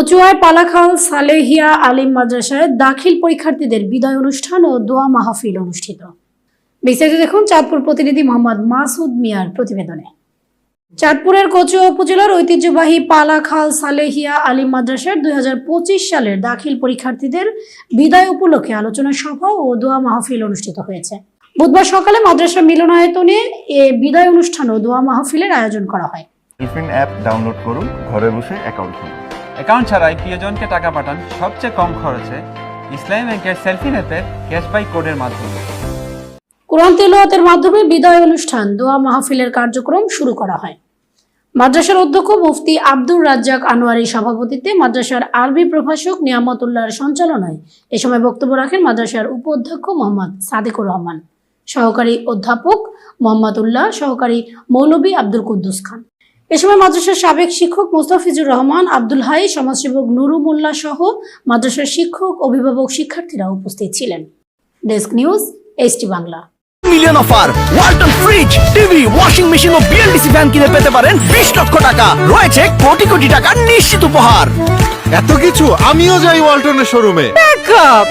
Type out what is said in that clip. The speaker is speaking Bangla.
কচুয়ায় পালাখাল সালেহিয়া আলিম মাদ্রাসায় দাখিল পরীক্ষার্থীদের বিদায় অনুষ্ঠান ও দোয়া মাহফিল অনুষ্ঠিত। বিস্তারিত দেখুন চাঁদপুর প্রতিনিধি মোহাম্মদ মাসুদ মিয়ার প্রতিবেদনে। চাঁদপুরের কচুয়া উপজেলার ঐতিহ্যবাহী পালাখাল সালেহিয়া আলিম মাদ্রাসার দুই হাজার পঁচিশ সালের দাখিল পরীক্ষার্থীদের বিদায় উপলক্ষে আলোচনা সভা ও দোয়া মাহফিল অনুষ্ঠিত হয়েছে। বুধবার সকালে মাদ্রাসা মিলনায়তনে এ বিদায় অনুষ্ঠান ও দোয়া মাহফিলের আয়োজন করা হয়। অ্যাপ ডাউনলোড করুন, ঘরে বসে অ্যাকাউন্ট অ্যাকাউন্ট ছাড়াই প্রিয়জনকে টাকা পাঠান সবচেয়ে কম খরচে ইসলামী ব্যাংকের সেলফি অ্যাপের ক্যাশবাই কোডের মাধ্যমে। কোরআন তেলাওয়াতের মাধ্যমে বিদায় অনুষ্ঠান, দোয়া মাহফিলের কার্যক্রম শুরু করা হয়। মাদ্রাসার অধ্যক্ষ মুফতি আব্দুর রাজ্জাক আনোয়ারির সভাপতিত্বে মাদ্রাসার আরবি প্রভাষক নিয়ামতুল্লাহর সঞ্চালনায় এ সময় বক্তব্য রাখেন মাদ্রাসার উপ অধ্যক্ষ মোহাম্মদ সাদিকুর রহমান। সহকারী অধ্যাপক মোহাম্মদ উল্লাহ সহকারী মৌলবী আব্দুল কুদ্দুস খান। এ সময় মাদ্রাসার সাবেক শিক্ষক মোস্তাফিজুর রহমান আব্দুল হাই সমাজসেবক নুরু মোল্লা সহ মাদ্রাসার শিক্ষক অভিভাবক শিক্ষার্থীরা উপস্থিত ছিলেন। Desk news HT Bangla. Million offer Walton fridge TV washing machine ও বিএলডিসি ফ্যান কিনে পেতে পারেন বিশ লক্ষ টাকা। রয়েছে কোটি কোটি টাকার নিশ্চিত উপহার। এত কিছু আমিও যাই ওয়ালটনের শোরুমে ব্যাকআপ